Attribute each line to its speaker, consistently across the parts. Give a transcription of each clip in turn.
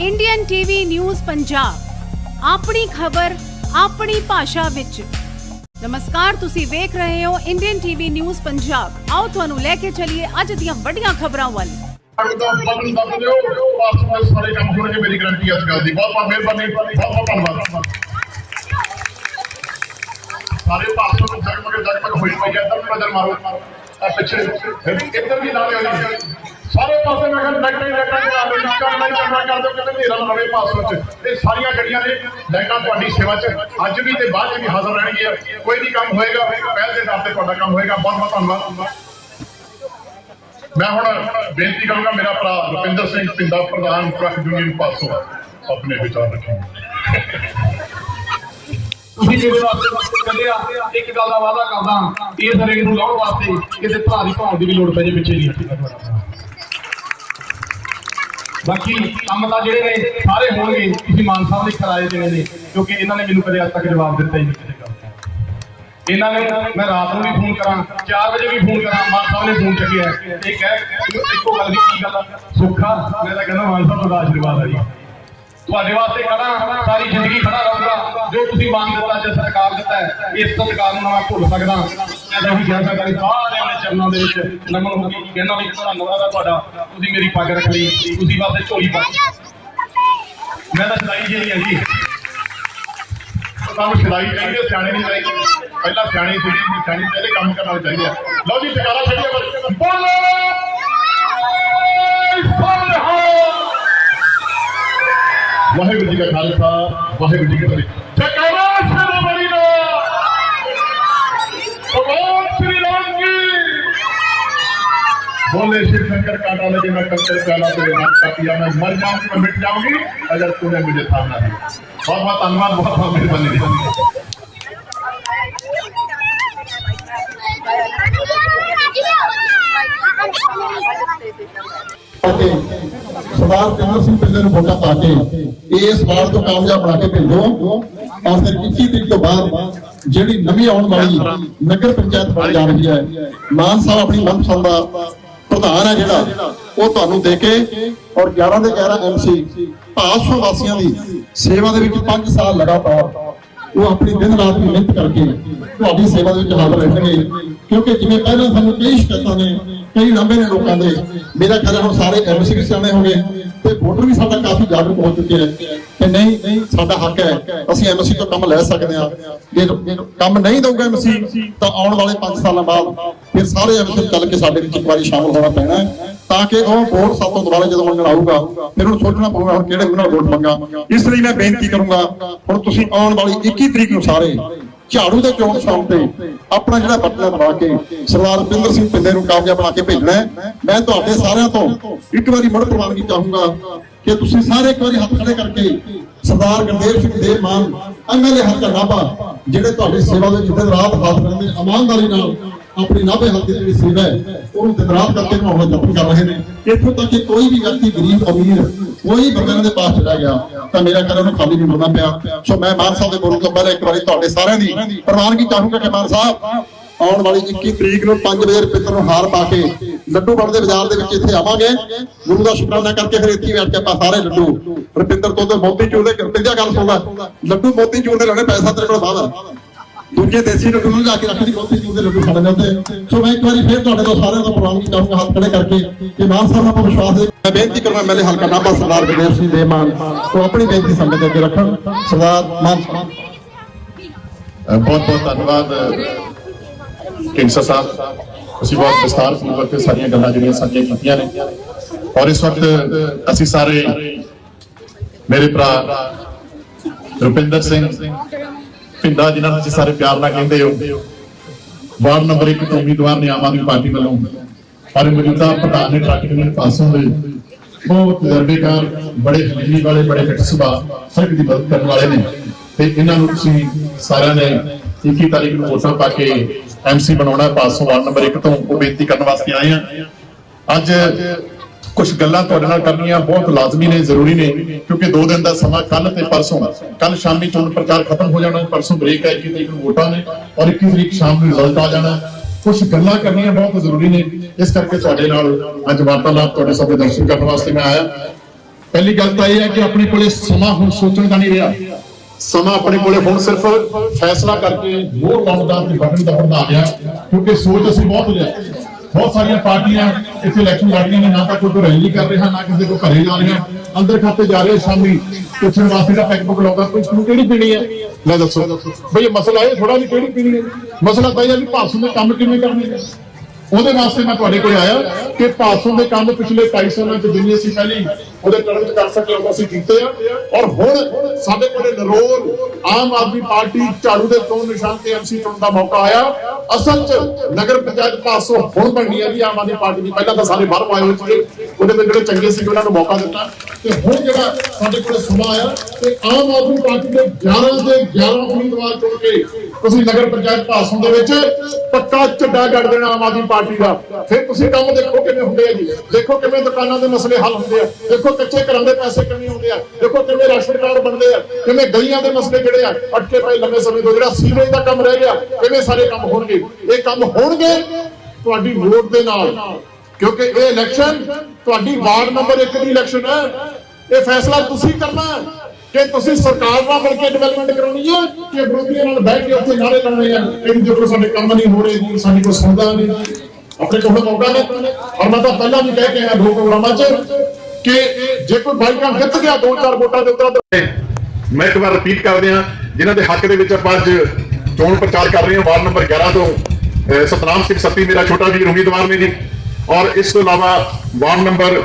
Speaker 1: Indian TV news Punjab ਆਪਣੀ ਖਬਰ, ਆਪਣੀ ਭਾਸ਼ਾ ਵਿੱਚ। ਨਮਸਕਾਰ, ਤੁਸੀਂ ਵੇਖ ਰਹੇ ਹੋ ਇੰਡੀਅਨ ਟੀਵੀ ਨਿਊਜ਼ ਪੰਜਾਬ ਆਓ ਤੁਹਾਨੂੰ ਲੈ ਕੇ ਚੱਲੀਏ ਅੱਜ ਦੀਆਂ ਵੱਡੀਆਂ ਖਬਰਾਂ ਵੱਲ।
Speaker 2: ਅੱਜ ਦਾ ਬਟਨ ਦੱਬ ਦਿਓ ਬਸ ਮੈਂ ਸਾਰੇ ਕੰਮ ਹੋਣਗੇ ਮੇਰੀ ਗਰੰਟੀ ਇਸ ਗੱਲ ਦੀ। ਬਹੁਤ ਬਹੁਤ ਮਿਹਰਬਾਨੀ, ਬਹੁਤ ਬਹੁਤ ਧੰਨਵਾਦ। ਸਾਰੇ ਪਾਸੋਂ ਨੂੰ ਜਗਮਗ ਜਗਮਗ ਹੋਈ ਪਈ ਹੈ, ਇੱਧਰ ਨਜ਼ਰ ਮਾਰੋ। ਆ ਪਿੱਛੇ, ਇੱਧਰ ਵੀ ਨਾਲੇ ਹੋਈ ਸਾਰੇ ਪਾਸੇ ਮੈਂ ਕਹਿੰਦਾ ਲਾਈਟਾਂ ਹੀ ਲਾਈਟਾਂ ਦਿਓ ਨਿੱਕਾ ਨਹੀਂ ਚੰਗਾ ਕਰ ਦਿਓ ਕਿਤੇ ਹਨੇਰਾ ਰਵੇ ਪਾਸੋਂ ਚ ਇਹ ਸਾਰੀਆਂ ਗੱਡੀਆਂ ਨੇ ਲਾਈਟਾਂ ਤੁਹਾਡੀ ਸੇਵਾ ਚ। ਅੱਜ ਵੀ ਤੇ ਬਾਅਦ ਚ ਵੀ ਹਾਜ਼ਰ ਰਹਿਣਗੀਆਂ। ਕੋਈ ਵੀ ਕੰਮ ਹੋਏਗਾ ਪਹਿਲ ਦੇ ਦਰ ਤੇ ਤੁਹਾਡਾ ਕੰਮ ਹੋਏਗਾ। ਬਹੁਤ ਬਹੁਤ ਧੰਨਵਾਦ। ਮੈਂ ਹੁਣ ਬੇਨਤੀ ਕਰੂੰਗਾ ਮੇਰਾ ਭਰਾ ਰੁਪਿੰਦਰ ਸਿੰਘ ਪਿੰਡਾ ਪ੍ਰਧਾਨ ਟਰੱਕ ਯੂਨੀਅਨ ਪਾਸੋਂ ਆਪਣੇ ਵਿਚਾਰ ਰੱਖੇਗਾ
Speaker 3: ਤੁਸੀਂ ਜਿਹੜੇ ਵਾਸਤੇ ਕੱਢਿਆ ਇੱਕ ਗੱਲ ਦਾ ਵਾਅਦਾ ਕਰਦਾ ਇਸ ਰੇਗ ਨੂੰ ਲਾਉਣ ਵਾਸਤੇ ਕਿਸੇ ਭਰਾ ਦੀ ਭਾਵ ਦੀ ਵੀ ਲੋੜ ਪੈ ਜੇ ਪਿੱਛੇ ਨਹੀਂ ਬਾਕੀ ਕੰਮ ਤਾਂ ਜਿਹੜੇ ਨੇ, ਸਾਰੇ ਹੋਣਗੇ, ਤੁਸੀਂ ਮਾਨ ਸਾਹਿਬ ਦੇ ਕਰਾਏ ਦੇਣੇ ਨੇ ਕਿਉਂਕਿ ਇਹਨਾਂ ਨੇ ਮੈਨੂੰ ਕਦੇ ਅੱਜ ਤੱਕ ਜਵਾਬ ਦਿੱਤਾ ਹੀ ਨਹੀਂ ਇਹਨਾਂ ਨੇ, ਮੈਂ ਰਾਤ ਨੂੰ ਵੀ ਫੋਨ ਕਰਾਂ 4 ਵਜੇ ਵੀ ਫੋਨ ਕਰਾਂ, ਮਾਨ ਸਾਹਿਬ ਨੇ ਫੋਨ ਚੱਕਿਆ। ਇਹ ਕਹਿ ਇੱਕੋ ਗੱਲ ਦੀ ਕੀ ਗੱਲ ਸੁੱਖਾ ਮੈਂ ਤਾਂ ਕਹਿੰਦਾ ਮਾਨ ਸਾਹਿਬ ਦਾ ਆਸ਼ੀਰਵਾਦ ਆ ਜੀ। ਤੁਹਾਡੇ ਵਾਸਤੇ ਖੜਾ, ਸਾਰੀ ਜ਼ਿੰਦਗੀ ਖੜਾ ਰਹੂੰਗਾ। ਜੋ ਤੁਸੀਂ ਮੰਗ ਦਿੱਤਾ ਜੇ ਸਰਕਾਰ ਦਿੱਤਾ ਇਸ ਸਰਕਾਰ ਨੂੰ ਮੈਂ ਭੁੱਲ ਸਕਦਾ। ਮੈਂ ਤਾਂ ਉਹੀ ਕਹਿ ਸਕਦਾ ਕਿ ਸਾਰਿਆਂ ਦੇ ਚਰਨਾਂ ਦੇ ਵਿੱਚ ਨਮਨ ਹੋ ਗਈ। ਕਹਿੰਦਾ ਵੀ ਧੰਨਵਾਦ ਆ ਤੁਹਾਡਾ ਤੁਸੀਂ ਮੇਰੀ ਪੱਗ ਰੱਖ ਲਈ ਤੁਸੀਂ ਵਾਸਤੇ ਝੋਲੀ ਪਾ ਮੈਂ ਤਾਂ ਸਦਾਈ ਜੀ ਹੈ ਜੀ
Speaker 2: ਤੁਹਾਨੂੰ ਸਿਲਾਈ ਚਾਹੀਦੀ ਹੈ, ਸਿਆਣੇ ਨਹੀਂ ਚਾਹੀਦੇ ਪਹਿਲਾਂ ਸਿਆਣੇ ਸੀ ਸਿਆਣੇ ਪਹਿਲੇ ਕੰਮ ਕਰਨ ਵਾਲੇ ਚਾਹੀਦੇ। ਆ ਲਓ ਜੀ ਟਿਕਾਰਾ ਛੱਡੀਏ ਬੋਲੋ! ਵਾਹਿਗੁਰੂ ਜੀ ਕਾ ਖਾਲਸਾ ਵਾਹਿਗੁਰੂ ਜੀ ਕੀ ਫਤਿਹ। बोले शिव शंकर काटा लगे मैं कंकर प्याला तेरे नाम का पिया मैं मर जाऊंगी मैं मिट जाऊंगी अगर तूने मुझे थामना है बहुत बहुत धन्यवाद बहुत बहुत मेहरबानी
Speaker 4: ਕੇ ਸਰਦਾਰ ਪਿੰਦਰ ਸਿੰਘ ਪਿੰਦਰ ਨੂੰ ਵੋਟਾਂ ਪਾ ਕੇ ਇਸ ਵਾਰ ਤੋਂ ਕਾਮਯਾਬ ਬਣਾ ਕੇ ਭੇਜੋ ਔਰ ਫਿਰ 21 ਤਰੀਕ ਤੋਂ ਬਾਅਦ ਜਿਹੜੀ ਨਵੀਂ ਆਉਣ ਵਾਲੀ ਨਗਰ ਪੰਚਾਇਤ ਬਣ ਜਾ ਰਹੀ ਹੈ ਮਾਨ ਸਾਹਿਬ ਆਪਣੀ ਮਨਪਸੰਦ ਦਾ ਪ੍ਰਧਾਨ ਹੈ ਜਿਹੜਾ, ਉਹ ਤੁਹਾਨੂੰ ਦੇ ਕੇ ਔਰ 11 ਦੇ 11 ਐਮਸੀ ਭਾਸੋ ਵਾਸੀਆਂ ਦੀ ਸੇਵਾ ਦੇ ਵਿੱਚ 5 ਸਾਲ ਲਗਾਤਾਰ ਉਹ ਆਪਣੀ ਦਿਨ ਰਾਤ ਦੀ ਮਿਹਨਤ ਕਰਕੇ ਤੁਹਾਡੀ ਸੇਵਾ ਦੇ ਵਿੱਚ ਹਾਜ਼ਰ ਰਹਿਣਗੇ। ਕਿਉਂਕਿ ਜਿਵੇਂ ਪਹਿਲਾਂ ਸਾਨੂੰ ਕਈ ਸ਼ਿਕਾਇਤਾਂ ਨੇ, ਕਈ ਲੰਬੇ ਨੇ ਲੋਕਾਂ ਦੇ। ਮੇਰਾ ਖਿਆਲ ਹੁਣ ਸਾਰੇ ਐਮਸੀ ਸਿਆਣੇ ਹੋ ਗਏ ਤੇ ਵੋਟਰ ਵੀ ਸਾਡਾ ਕਾਫੀ ਜਾਗਰੂਕ ਹੋ ਚੁੱਕੇ ਹੈ ਕਿ ਨਹੀਂ ਸਾਡਾ ਹੱਕ ਹੈ, ਅਸੀਂ ਐਮਸੀ ਤੋਂ ਕੰਮ ਲੈ ਸਕਦੇ ਹਾਂ। ਜੇ ਕੰਮ ਨਹੀਂ ਦਊਗਾ ਐਮਸੀ ਤਾਂ ਆਉਣ ਵਾਲੇ 5 ਸਾਲਾਂ ਬਾਅਦ ਫਿਰ ਸਾਰੇ ਐਮਸੀ ਚੱਲ ਕੇ ਸਾਡੇ ਵਿੱਚ ਇੱਕ ਵਾਰੀ ਸ਼ਾਮਲ ਹੋਣਾ ਪੈਣਾ ਤਾਂ ਕਿ ਉਹ ਵੋਟ ਸਭ ਤੋਂ ਦੁਬਾਰਾ ਜਦੋਂ ਮੰਗਣ ਆਊਗਾ, ਫਿਰ ਉਹਨੂੰ ਸੋਚਣਾ ਪਊਗਾ ਹੁਣ ਕਿਹੜੇ ਨਾਲ ਵੋਟ ਮੰਗਾ। ਇਸ ਲਈ ਮੈਂ ਬੇਨਤੀ ਕਰੂੰਗਾ, ਹੁਣ ਤੁਸੀਂ ਆਉਣ ਵਾਲੀ 21 ਤਰੀਕ ਨੂੰ ਸਾਰੇ ਝਾੜੂ ਦੇ ਚੋਣ ਸ਼ੌਂਕ ਤੇ ਆਪਣਾ ਜਿਹੜਾ ਬਟਨ ਦਬਾ ਕੇ ਸਰਦਾਰ ਰੁਪਿੰਦਰ ਸਿੰਘ ਪਿੰਡੇ ਨੂੰ ਕਾਮਯਾਬ ਬਣਾ ਕੇ ਭੇਜਣਾ ਹੈ। ਮੈਂ ਤੁਹਾਡੇ ਸਾਰਿਆਂ ਤੋਂ ਇੱਕ ਵਾਰੀ ਮੁੜ ਪ੍ਰਵਾਨਗੀ ਚਾਹੂੰਗਾ ਕਿ ਤੁਸੀਂ ਸਾਰੇ ਇੱਕ ਵਾਰੀ ਹੱਥ ਖੜੇ ਕਰਕੇ ਸਰਦਾਰ ਗੁਰਦੇਵ ਸਿੰਘ ਦੇਵ ਮਾਨ ਐਮਐਲਏ ਹਲਕਾ ਨਾਭਾ, ਜਿਹੜੇ ਤੁਹਾਡੀ ਸੇਵਾ ਦੇ ਵਿੱਚ ਰਾਤ ਹਾਜ਼ਰ ਰਹਿੰਦੇ ਇਮਾਨਦਾਰੀ ਨਾਲ ਆਪਣੀ ਨਾਭੇ ਹਲਕੇ ਦੀ ਜਿਹੜੀ ਸੇਵਾ ਹੈ, ਉਹਨੂੰ ਦਿਨ ਕਰਕੇ ਨਿਭਾਉਣ ਯਤਨ ਕਰ ਰਹੇ ਨੇ। ਇੱਥੋਂ ਤੱਕ ਕਿ ਕੋਈ ਵੀ ਵਿਅਕਤੀ ਗਰੀਬ, ਅਮੀਰ, ਕੋਈ ਬੰਦੇ ਦੇ ਪਾਸ ਚਲਾ ਗਿਆ, ਤਾਂ ਮੇਰਾ ਘਰ ਉਹਨੂੰ ਖਾਲੀ ਨਹੀਂ ਮੁੜਨਾ ਪਿਆ। ਸੋ ਮੈਂ ਮਾਨ ਸਾਹਿਬ ਦੇ ਬੋਲਣ ਤੋਂ ਪਹਿਲਾਂ ਇੱਕ ਵਾਰੀ ਤੁਹਾਡੇ ਸਾਰਿਆਂ ਦੀ ਪ੍ਰਵਾਨਗੀ ਚਾਹੂੰਗਾ ਕਿ ਮਾਨ ਸਾਹਿਬ, ਆਉਣ ਵਾਲੀ 21 ਤਰੀਕ ਨੂੰ 5 ਵਜੇ ਰੁਪਿੰਦਰ ਨੂੰ ਹਾਰ ਪਾ ਕੇ ਲੱਡੂ ਬਣਦੇ ਬਾਜ਼ਾਰ ਦੇ ਵਿੱਚ ਇੱਥੇ ਆਵਾਂਗੇ। ਗੁਰੂ ਦਾ ਸ਼ੁਕਰਾਨਾ ਕਰਕੇ ਫਿਰ ਇੱਥੇ ਬੈਠ ਕੇ ਆਪਾਂ ਸਾਰੇ ਲੱਡੂ, ਰੁਪਿੰਦਰ ਤੋਂ ਤੇ ਮੋਤੀ ਚੂਰ ਦੇ ਰੁਪਿੰਦਰ ਗੱਲ ਸੁਣਦਾ। ਲੱਡੂ ਮੋਤੀ ਚੂਰ ਦੇ ਲੈਣੇ ਪੈਸਾ ਤੇਰੇ ਕੋਲ ਬਾਹਰ। ਦੂਜੇ ਦੇਸੀ ਲੱਡੂ ਨੂੰ ਲਾ ਕੇ ਰੱਖਦੀ ਮੋਤੀ ਚੂਰ ਦੇ ਲੱਡੂ ਸਾਡੇ ਉੱਤੇ ਸੋ ਮੈਂ ਇੱਕ ਵਾਰੀ ਫਿਰ ਤੁਹਾਡੇ ਤੋਂ ਸਾਰਿਆਂ ਤੋਂ ਪ੍ਰਵਾਨਗੀ ਚਾਹੂੰਗਾ ਹੱਥ ਖੜੇ ਕਰਕੇ। ਕਿ ਮਾਨ ਸਾਹਿਬ ਆਪਾਂ ਵਿਸ਼ਵਾਸ ਦੇ ਮੈਂ ਬੇਨਤੀ ਕਰਨਾ ਮੇਰੇ ਹਲਕਾ ਨਾਭਾ ਸਰਦਾਰ ਗੁਰਦੇਵ ਸਿੰਘ ਦੇ ਮਾਨ। ਉਹ ਆਪਣੀ ਬੇਨਤੀ ਸਾਹਮਣੇ ਦੇ ਅੱਗੇ ਰੱਖਣ। ਸਰਦਾਰ ਮਾਨ
Speaker 2: ਬਹੁਤ ਬਹੁਤ ਧੰਨਵਾਦ ਕਿੰਸਾ ਸਾਹਿਬ। ਅਸੀਂ ਬਹੁਤ ਵਿਸਤਾਰ ਪੂਰਵਕ ਸਾਰੀਆਂ ਗੱਲਾਂ ਜਿਹੜੀਆਂ ਸਾਂਝੀਆਂ ਕੀਤੀਆਂ ਨੇ। ਔਰ ਇਸ ਵਕਤ ਅਸੀਂ ਸਾਰੇ ਮੇਰੇ ਭਰਾ ਰੁਪਿੰਦਰ ਸਿੰਘ ਪਿੰਡਾ ਜਿਨ੍ਹਾਂ ਨੂੰ ਤੁਸੀਂ ਸਾਰੇ ਪਿਆਰ ਨਾਲ ਕਹਿੰਦੇ ਹੋ। ਵਾਰਡ ਨੰਬਰ 1 ਤੋਂ ਉਮੀਦਵਾਰ ਨੇ ਆਮ ਆਦਮੀ ਪਾਰਟੀ ਵੱਲੋਂ। ਔਰ ਮੌਜੂਦਾ ਪ੍ਰਧਾਨ ਨੇ ਟਰੱਕ ਯੂਨੀਅਨ ਪਾਸੋਂ ਦੇ ਬਹੁਤ ਤਜਰਬੇਕਾਰ ਬੜੇ ਹਲੀਮੀ ਵਾਲੇ, ਬੜੇ ਫਿੱਟ ਸੁਭਾਅ, ਹਰ ਇੱਕ ਦੀ ਮਦਦ ਕਰਨ ਵਾਲੇ ਨੇ। ਤੇ ਇਹਨਾਂ ਨੂੰ ਤੁਸੀਂ ਸਾਰਿਆਂ ਨੇ 21 ਤਾਰੀਖ ਨੂੰ ਵੋਟਾਂ ਪਾ ਕੇ ਐਮਸੀ ਬਣਾਉਣਾ ਪਾਸੋਂ ਵਾਰਡ ਨੰਬਰ 1 ਤੋਂ ਉਹ ਬੇਨਤੀ ਕਰਨ ਵਾਸਤੇ ਆਏ ਆ ਅੱਜ ਕੁਝ ਗੱਲਾਂ ਤੁਹਾਡੇ ਨਾਲ ਕਰਨੀਆਂ ਬਹੁਤ ਲਾਜ਼ਮੀ ਨੇ, ਜ਼ਰੂਰੀ ਨੇ, ਕਿਉਂਕਿ 2 ਦਿਨ ਦਾ ਸਮਾਂ ਕੱਲ ਤੇ ਪਰਸੋਂ ਕੱਲ ਸ਼ਾਮੀ ਚੋਣ ਪ੍ਰਚਾਰ ਖਤਮ ਹੋ ਜਾਣਾ, ਪਰਸੋਂ ਬ੍ਰੇਕ ਹੈ 21 ਤਰੀਕ ਨੂੰ ਵੋਟਾਂ ਨੇ ਔਰ 21 ਤਰੀਕ ਸ਼ਾਮ ਨੂੰ ਰਿਜ਼ਲਟ ਆ ਜਾਣਾ। ਕੁਝ ਗੱਲਾਂ ਕਰਨੀਆਂ ਬਹੁਤ ਜ਼ਰੂਰੀ ਨੇ। ਇਸ ਕਰਕੇ ਤੁਹਾਡੇ ਨਾਲ ਅੱਜ ਵਾਰਤਾਲਾਪ ਤੁਹਾਡੇ ਸਭ ਦੇ ਦਰਸ਼ਨ ਕਰਨ ਵਾਸਤੇ ਮੈਂ ਆਇਆ। ਪਹਿਲੀ ਗੱਲ ਤਾਂ ਇਹ ਹੈ ਕਿ ਆਪਣੇ ਕੋਲੇ ਸਮਾਂ ਹੁਣ ਸੋਚਣ ਦਾ ਨਹੀਂ ਰਿਹਾ। ਸਮਾਂ ਆਪਣੇ ਕੋਲੇ ਹੁਣ ਸਿਰਫ ਫੈਸਲਾ ਕਰਕੇ ਵੋਟ ਪਾਉਣ ਦਾ ਤੇ ਬਟਨ ਦਬਾਉਣ ਦਾ ਆ ਗਿਆ ਕਿਉਂਕਿ ਸੋਚ ਅਸੀਂ ਬਹੁਤ ਲਿਆ। ਬਹੁਤ ਸਾਰੀਆਂ ਪਾਰਟੀਆਂ ਇੱਥੇ ਇਲੈਕਸ਼ਨ ਲੜ ਰਹੀਆਂ ਨੇ, ਨਾ ਤਾਂ ਕੋਈ ਰੈਲੀ ਕਰ ਰਿਹਾ, ਨਾ ਕਿਸੇ ਕੋ ਘਰੇ ਜਾ ਰਿਹਾ, ਅੰਦਰ ਖਾਤੇ ਜਾ ਰਹੇ, ਸ਼ਾਮੀ ਪੁੱਛਣ ਵਾਸਤੇ ਦਾ ਪੈਕ ਬੁੱਕ ਲਾਉਂਦਾ, ਕੋਈ ਤੁਹਾਨੂੰ ਕਿਹੜੀ ਪੀਣੀ ਹੈ? ਲੈ ਦੱਸੋ। ਬਈ ਮਸਲਾ ਇਹ ਥੋੜਾ ਵੀ ਕਿਹੜੀ ਪੀਣੀ ਹੈ? ਮਸਲਾ ਤਾਂ ਇਹ ਵੀ ਭਾਸ਼ਣ ਦੇ ਕੰਮ ਕਿਵੇਂ ਕਰਨੇ ਨੇ ਉਹਦੇ ਵਾਸਤੇ ਮੈਂ ਤੁਹਾਡੇ ਕੋਲ ਆਇਆ ਕਿ ਭਾਸ਼ਣ ਦੇ ਕੰਮ ਪਿਛਲੇ 2.5 ਸਾਲਾਂ ਚ ਜਿੰਨੇ ਅਸੀਂ ਪਹਿਲੀ, ਉਹਦੇ ਟਰਮ ਚ ਕਰ ਸਕੇ ਉਹ ਅਸੀਂ ਕੀਤੇ ਆ। ਔਰ ਹੁਣ ਸਾਡੇ ਕੋਲੇ ਨਰੋਲ ਆਮ ਆਦਮੀ ਪਾਰਟੀ ਝਾੜੂ ਦੇ ਚੋਣ ਨਿਸ਼ਾਨ ਤੇ ਐਮਸੀ ਚੁਣਨ ਦਾ ਮੌਕਾ ਆਇਆ। ਅਸਲ ਚ ਨਗਰ ਪੰਚਾਇਤ ਪਾਸੋਂ ਹੁਣ ਬਣਨੀ ਹੈ ਜੀ ਆਮ ਆਦਮੀ ਪਾਰਟੀ ਦੀ। ਪਹਿਲਾਂ ਤਾਂ ਸਾਰੇ ਬਾਹਰ ਆਏ ਹੋਏ ਸੀਗੇ। ਉਹਦੇ ਵਿੱਚ ਜਿਹੜੇ ਚੰਗੇ ਸੀ ਉਹਨਾਂ ਨੂੰ ਮੌਕਾ ਦਿੱਤਾ। ਤੇ ਹੁਣ ਜਿਹੜਾ ਸਾਡੇ ਕੋਲੇ ਸਮਾਂ ਆਇਆ, ਤੇ ਆਮ ਆਦਮੀ ਪਾਰਟੀ ਦੇ 11 ਦੇ 11 ਉਮੀਦਵਾਰ ਚੁਣ ਕੇ ਤੁਸੀਂ ਨਗਰ ਪੰਚਾਇਤ ਭਾਸ਼ਣ ਦੇ ਵਿੱਚ ਪੱਕਾ ਝੱਡਾ ਕੱਢ ਦੇਣਾ ਆਮ ਆਦਮੀ ਪਾਰਟੀ ਦਾ। ਫਿਰ ਤੁਸੀਂ ਕੰਮ ਦੇਖੋ ਕਿਵੇਂ ਹੁੰਦੇ ਆ ਜੀ। ਦੇਖੋ ਕਿਵੇਂ ਦੁਕਾਨਾਂ ਦੇ ਮਸਲੇ ਹੱਲ ਹੁੰਦੇ ਆ। ਦੇਖੋ ਕੱਚੇ ਘਰਾਂ ਦੇ ਪੈਸੇ ਕਿਵੇਂ ਹੁੰਦੇ ਆ। ਦੇਖੋ ਕਿਵੇਂ ਰਾਸ਼ਨ ਕਾਰਡ ਬਣਦੇ ਆ। ਕਿਵੇਂ ਗਲੀਆਂ ਦੇ ਮਸਲੇ ਜਿਹੜੇ ਆ, ਅਟਕੇ ਪਏ ਲੰਮੇ ਸਮੇਂ ਤੋਂ ਜਿਹੜਾ ਸੀਵਰੇਜ ਦਾ ਕੰਮ ਰਹਿ ਗਿਆ, ਕਿਵੇਂ ਸਾਰੇ ਕੰਮ ਹੋਣਗੇ? ਇਹ ਕੰਮ ਹੋਣਗੇ ਤੁਹਾਡੀ ਵੋਟ ਦੇ ਨਾਲ। ਕਿਉਂਕਿ ਇਹ ਇਲੈਕਸ਼ਨ ਤੁਹਾਡੀ ਵਾਰਡ ਨੰਬਰ 1 ਦੀ ਇਲੈਕਸ਼ਨ ਹੈ। ਇਹ ਫੈਸਲਾ ਤੁਸੀਂ ਕਰਨਾ ਕਿ ਤੁਸੀਂ ਸਰਕਾਰ ਨਾਲ ਮਿਲ ਕੇ ਡਿਵੈਲਪਮੈਂਟ ਕਰਾਉਣੀ ਹੈ ਕਿ ਵਿਰੋਧੀਆਂ ਨਾਲ ਬੈਠ ਕੇ ਉੱਥੇ ਨਾਰੇ ਲਾਉਣੇ ਆ। ਕਿ ਦੇਖੋ ਸਾਡੇ ਕੰਮ ਨਹੀਂ ਹੋ ਰਹੇ ਜੀ ਸਾਡੀ ਕੋਈ ਸੁਣਦਾ ਨਹੀਂ। ਆਪਣੇ ਕੋਲ ਮੌਕਾ ਨਹੀਂ। ਔਰ ਮੈਂ ਤਾਂ ਪਹਿਲਾਂ ਵੀ ਕਹਿ ਕੇ ਆਇਆ ਦੋ ਪ੍ਰੋਗਰਾਮਾਂ 'ਚ ਕਿ ਜੇ ਕੋਈ ਬਾਈਕਾਂ ਜਿੱਤ ਗਿਆ, ਦੋ ਚਾਰ ਵੋਟਾਂ ਦੇ ਉੱਤੇ ਮੈਂ ਇੱਕ ਵਾਰ ਰਿਪੀਟ ਕਰਦੇ ਹਾਂ, ਜਿਨ੍ਹਾਂ ਦੇ ਹੱਕ ਦੇ ਵਿੱਚ ਆਪਾਂ ਅੱਜ ਚੋਣ ਪ੍ਰਚਾਰ ਕਰ ਰਹੇ ਹਾਂ, ਵਾਰਡ ਨੰਬਰ 11 ਤੋਂ। ਸਤਨਾਮ ਸਿੰਘ ਸੱਤੀ, ਮੇਰਾ ਛੋਟਾ ਵੀਰ ਉਮੀਦਵਾਰ ਨੇ ਜੀ। ਔਰ ਇਸ ਤੋਂ ਇਲਾਵਾ ਵਾਰਡ ਨੰਬਰ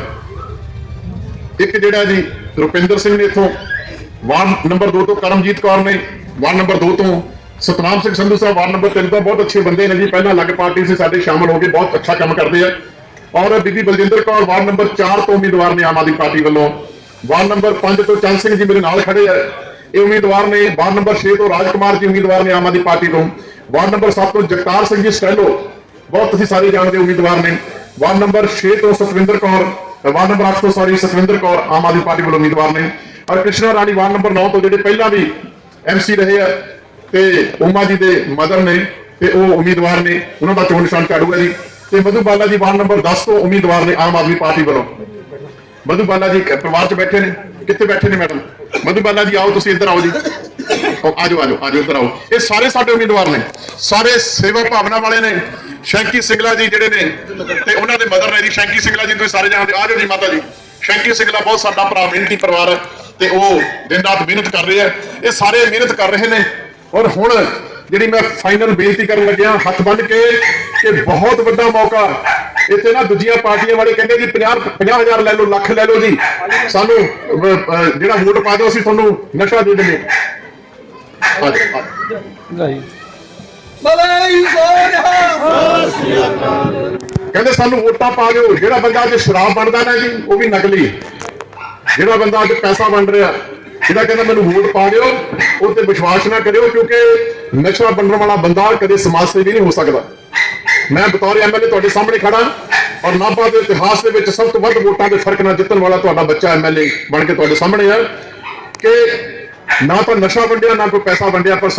Speaker 2: ਇੱਕ ਜਿਹੜਾ ਜੀ ਰੁਪਿੰਦਰ ਸਿੰਘ ਨੇ ਇਥੋਂ ਵਾਰਡ ਨੰਬਰ 2 ਤੋਂ ਕਰਮਜੀਤ ਕੌਰ ਨੇ, ਵਾਰਡ ਨੰਬਰ 2 ਤੋਂ ਸਤਨਾਮ ਸਿੰਘ ਸੰਧੂ ਸਾਹਿਬ, ਵਾਰਡ ਨੰਬਰ 3 ਤੋਂ ਬਹੁਤ ਅੱਛੇ ਬੰਦੇ ਨੇ ਜੀ। ਪਹਿਲਾਂ ਅਲੱਗ ਪਾਰਟੀ ਸੀ, ਸਾਡੇ ਸ਼ਾਮਲ ਹੋ ਕੇ ਬਹੁਤ ਅੱਛਾ ਕੰਮ ਕਰਦੇ ਆ। ਔਰ ਬੀਬੀ ਬਲਜਿੰਦਰ ਕੌਰ ਵਾਰਡ ਨੰਬਰ 4 ਤੋਂ ਉਮੀਦਵਾਰ ਨੇ ਆਮ ਆਦਮੀ ਪਾਰਟੀ ਵੱਲੋਂ। ਵਾਰਡ ਨੰਬਰ 5 ਤੋਂ ਚੰਦ ਸਿੰਘ ਜੀ ਮੇਰੇ ਨਾਲ ਖੜੇ ਆ। ਇਹ ਉਮੀਦਵਾਰ ਨੇ, ਵਾਰਡ ਨੰਬਰ 6 ਤੋਂ ਰਾਜ ਕੁਮਾਰ ਜੀ ਉਮੀਦਵਾਰ ਨੇ ਆਮ ਆਦਮੀ ਪਾਰਟੀ ਤੋਂ। ਵਾਰਡ ਨੰਬਰ 7 ਤੋਂ ਜਗਤਾਰ ਸਿੰਘ ਜੀ ਸਟੈਲੋ, ਬਹੁਤ ਤੁਸੀਂ ਸਾਰੇ ਜਾਣਦੇ ਉਮੀਦਵਾਰ ਨੇ। ਵਾਰਡ ਨੰਬਰ 6 ਤੋਂ ਸਤਵਿੰਦਰ ਕੌਰ ਵਾਰਡ ਨੰਬਰ 8 ਤੋਂ ਸੌਰੀ ਸਤਵਿੰਦਰ ਕੌਰ ਆਮ ਆਦਮੀ ਪਾਰਟੀ ਵੱਲੋਂ ਉਮੀਦਵਾਰ ਨੇ। ਔਰ ਕ੍ਰਿਸ਼ਨਾ ਰਾਣੀ ਵਾਰਡ ਨੰਬਰ 9 ਤੋਂ ਜਿਹੜੇ ਪਹਿਲਾਂ ਵੀ ਐਮਸੀ ਰਹੇ ਆ ਤੇ ਉਮਾ ਜੀ ਦੇ ਮਦਰ ਨੇ ਤੇ ਉਹ ਉਮੀਦਵਾਰ ਨੇ ਉਹਨਾਂ ਦਾ ਚੋਣ ਨਿਸ਼ਾਨ ਝਾੜੂ ਜੀ। ਤੇ ਮਧੂ ਬਾਲਾ ਜੀ ਵਾਰਡ ਨੰਬਰ 10 ਤੋਂ ਉਮੀਦਵਾਰ ਨੇ ਆਮ ਆਦਮੀ ਪਾਰਟੀ ਵੱਲੋਂ। ਮਧੂ ਬਾਲਾ ਜੀ ਪਰਿਵਾਰ 'ਚ ਬੈਠੇ ਨੇ। ਕਿੱਥੇ ਬੈਠੇ ਨੇ ਮੈਡਮ? ਮਧੂ ਬਾਲਾ ਜੀ ਆਓ ਤੁਸੀਂ ਇੱਧਰ ਆਓ ਜੀ। ਆਓ, ਆਜੋ ਆਜੋ ਆਜੋ ਇੱਧਰ ਆਓ। ਇਹ ਸਾਰੇ ਸਾਡੇ ਉਮੀਦਵਾਰ ਨੇ। ਸਾਰੇ ਸੇਵਾ ਭਾਵਨਾ ਵਾਲੇ ਨੇ। ਸ਼ੈਂਕੀ ਸਿੰਗਲਾ ਜੀ ਜਿਹੜੇ ਨੇ ਤੇ ਉਹਨਾਂ ਦੇ ਮਦਰ ਨੇ ਜੀ ਸ਼ੈਂਕੀ ਸਿੰਗਲਾ ਜੀ ਤੁਸੀਂ ਸਾਰੇ ਜਾਣਦੇ ਹੋ। ਆਜੋ ਜੀ ਮਾਤਾ ਜੀ। ਸ਼ੈਂਕੀ ਸਿੰਗਲਾ ਬਹੁਤ ਸਾਡਾ ਭਰਾ ਮਿਹਨਤੀ ਪਰਿਵਾਰ ਹੈ ਤੇ ਉਹ ਦਿਨ ਰਾਤ ਮਿਹਨਤ ਕਰ ਰਹੇ ਆ ਇਹ ਸਾਰੇ ਮਿਹਨਤ ਕਰ ਰਹੇ ਨੇ। ਔਰ ਹੁਣ ਜਿਹੜੀ ਮੈਂ ਫਾਈਨਲ ਬੇਨਤੀ ਕਰਨ ਲੱਗਿਆ ਹੱਥ ਬੰਨ ਕੇ ਕਿ ਬਹੁਤ ਵੱਡਾ ਮੌਕਾ। ਇੱਥੇ ਨਾ ਦੂਜੀਆਂ ਪਾਰਟੀਆਂ ਵਾਲੇ ਕਹਿੰਦੇ ਜੀ 50 50000 ਲੈ ਲਓ ਲੱਖ ਲੈ ਲਓ ਜੀ। ਸਾਨੂੰ ਜਿਹੜਾ ਵੋਟ ਪਾ ਦਿਓ ਅਸੀਂ ਤੁਹਾਨੂੰ ਨਸ਼ਾ ਦੇ ਦਿੰਦੇ ਆ ਜਾਓ, ਆ
Speaker 5: ਸੋਨਹਾ
Speaker 2: ਕਹਿੰਦੇ ਸਾਨੂੰ ਵੋਟਾਂ ਪਾ ਦਿਓ। ਜਿਹੜਾ ਬੰਦਾ ਅੱਜ ਸ਼ਰਾਬ ਬਣਦਾ ਨਾ ਜੀ, ਉਹ ਵੀ ਨਕਲੀ ਜਿਹੜਾ ਬੰਦਾ ਅੱਜ ਪੈਸਾ ਬਣ ਰਿਹਾ, ਜਿਹੜਾ ਕਹਿੰਦਾ ਮੈਨੂੰ ਵੋਟ ਪਾ ਦਿਓ, ਉਹ ਤੇ ਵਿਸ਼ਵਾਸ ਨਾ ਕਰਿਓ, ਕਿਉਂਕਿ ਨਸ਼ਾ ਬਣਨ ਵਾਲਾ ਬੰਦਾ ਕਦੇ ਸਮਾਜ ਸੇਵੀ ਨਹੀਂ ਹੋ ਸਕਦਾ। ਮੈਂ ਬਤੌਰ ਐਮਐਲਏ ਤੁਹਾਡੇ ਸਾਹਮਣੇ ਖੜਾ, ਔਰ ਨਾਭਾ ਦੇ ਇਤਿਹਾਸ ਦੇ ਵਿੱਚ ਸਭ ਤੋਂ ਵੱਧ ਵੋਟਾਂ ਦੇ ਫ਼ਰਕ ਨਾਲ ਜਿੱਤਣ ਵਾਲਾ ਤੁਹਾਡਾ ਬੱਚਾ ਐਮਐਲਏ ਬਣ ਕੇ ਤੁਹਾਡੇ ਸਾਹਮਣੇ ਹੈ ਕਿ ਨਾ ਤਾਂ ਨਸ਼ਾ ਵੰਡਿਆ, ਨਾ ਕੋਈ ਪੈਸਾ ਵੰਡਿਆ, ਪਰ